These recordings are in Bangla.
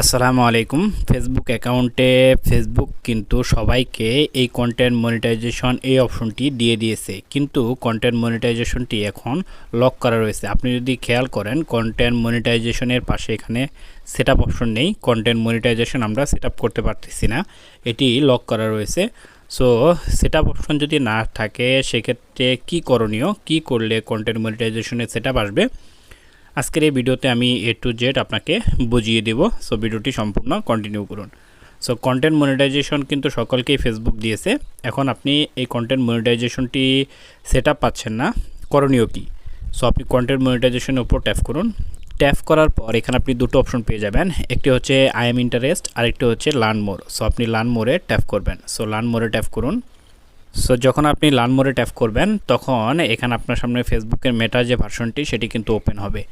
আসসালামু আলাইকুম। ফেসবুক অ্যাকাউন্টে ফেসবুক কিন্তু সবাইকে এই কন্টেন্ট মনিটাইজেশন এই অপশনটি দিয়ে দিয়েছে। কিন্তু কন্টেন্ট মনিটাইজেশনটি এখন লক করা রয়েছে। আপনি যদি খেয়াল করেন কন্টেন্ট মনিটাইজেশনের পাশে এখানে সেট অপশন নেই। কন্টেন্ট মনিটাইজেশন আমরা সেট করতে পারতেছি না। এটি লক করা রয়েছে। সো সেট অপশন যদি না থাকে, সেক্ষেত্রে কি করণীয়? কি করলে কন্টেন্ট মনিটাইজেশনের সেট আসবে? আজকের এই ভিডিওতে আমি এ টু জেড আপনাকে বুঝিয়ে দেব। সো ভিডিওটি সম্পূর্ণ কন্টিনিউ করুন। সো কন্টেন্ট মনিটাইজেশন কিন্তু সকলকেই ফেসবুক দিয়েছে। এখন আপনি এই কন্টেন্ট মনিটাইজেশনটি সেট পাচ্ছেন না। করণীয় কী? সো আপনি কন্টেন্ট মনিটাইজেশনের উপর ট্যাপ করুন। ট্যাপ করার পর এখানে আপনি দুটো অপশন পেয়ে যাবেন। একটি হচ্ছে আই এম ইন্টারেস্ট আরেকটি হচ্ছে লার্ন মোর সো আপনি লার্ন মোরে ট্যাপ করবেন। সো লার্ন মোরে ট্যাপ করুন। সো যখন আপনি লার্ন মোরে ট্যাপ করবেন, তখন এখানে আপনার সামনে ফেসবুকের মেটার যে ভার্সনটি সেটি কিন্তু ওপেন হবে।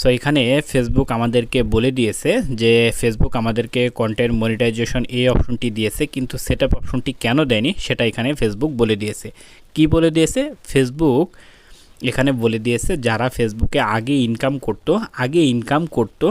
সো এখানে ফেসবুক আমাদেরকে বলে দিয়েছে যে ফেসবুক আমাদেরকে কন্টেন্ট মনিটাইজেশন এই অপশনটি দিয়েছে, কিন্তু সেট অপশনটি কেন দেয়নি, সেটা এখানে ফেসবুক বলে দিয়েছে। কি বলে দিয়েছে? ফেসবুক এখানে বলে দিয়েছে, যারা ফেসবুকে আগে ইনকাম করতো, আগে ইনকাম করতো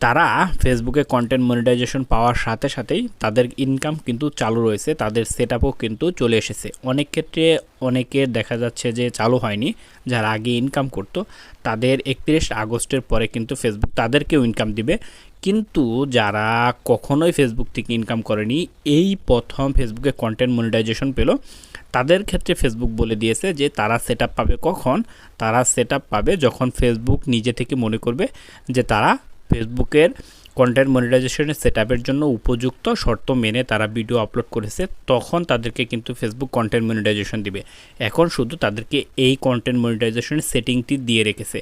তারা ফেসবুকে কন্টেন্ট মনিটাইজেশন পাওয়ার সাথে সাথেই তাদের ইনকাম কিন্তু চালু রয়েছে, তাদের সেট কিন্তু চলে এসেছে। অনেক ক্ষেত্রে অনেকের দেখা যাচ্ছে যে চালু হয়নি, যারা আগে ইনকাম করতো, তাদের একত্রিশ আগস্টের পরে কিন্তু ফেসবুক তাদেরকেও ইনকাম দিবে। কিন্তু যারা কখনোই ফেসবুক থেকে ইনকাম করেনি, এই প্রথম ফেসবুকে কন্টেন্ট মনিটাইজেশন পেল, তাদের ক্ষেত্রে ফেসবুক বলে দিয়েছে যে তারা সেট পাবে কখন? তারা সেট পাবে যখন ফেসবুক নিজে থেকে মনে করবে যে তারা ফেসবুকের কন্টেন্ট মনিটাইজেশনের সেট জন্য উপযুক্ত শর্ত মেনে তারা ভিডিও আপলোড করেছে, তখন তাদেরকে কিন্তু ফেসবুক কন্টেন্ট মনিটাইজেশন দিবে। এখন শুধু তাদেরকে এই কন্টেন্ট মনিটাইজেশনের সেটিংটি দিয়ে রেখেছে।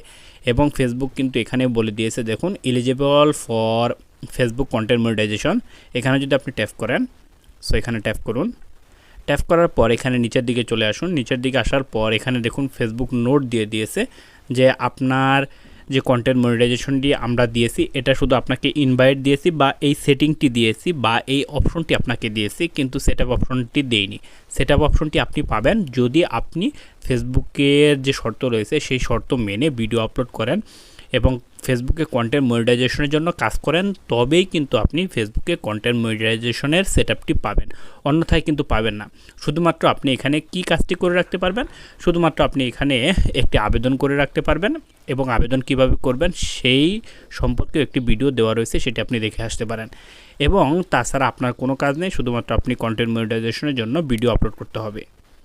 এবং ফেসবুক কিন্তু এখানে বলে দিয়েছে, দেখুন eligible for Facebook content monetization এখানে যদি আপনি ট্যাপ করেন সো এখানে ট্যাপ করুন। ট্যাপ করার পর এখানে নিচের দিকে চলে আসুন। নিচের দিকে আসার পর এখানে দেখুন ফেসবুক নোট দিয়ে দিয়েছে যে আপনার যে কন্টেন্ট মনিটাইজেশনটি আমরা দিয়েছি, এটা শুধু আপনাকে ইনভাইট দিয়েছি বা এই সেটিংটি দিয়েছি বা এই অপশনটি আপনাকে দিয়েছি, কিন্তু সেট আপ অপশনটি দেইনি। সেট আপ অপশনটি আপনি পাবেন যদি আপনি ফেসবুকের যে শর্ত রয়েছে, সেই শর্ত মেনে ভিডিও আপলোড করেন। এবং ফেসবুকে কন্টেন্ট মনিটাইজেশনের জন্য কাজ করেন, তবেই কিন্তু আপনি ফেসবুকে কন্টেন্ট মনিটাইজেশনের সেট পাবেন। অন্যথায় কিন্তু পাবেন না। শুধুমাত্র আপনি এখানে কি কাজটি করে রাখতে পারবেন? শুধুমাত্র আপনি এখানে একটি আবেদন করে রাখতে পারবেন এবং আবেদন কীভাবে করবেন সেই সম্পর্কে একটি ভিডিও দেওয়া রয়েছে, সেটি আপনি দেখে আসতে পারেন। এবং তাছাড়া আপনার কোনো কাজ নেই, শুধুমাত্র আপনি কন্টেন্ট মনিটাইজেশনের জন্য ভিডিও আপলোড করতে হবে।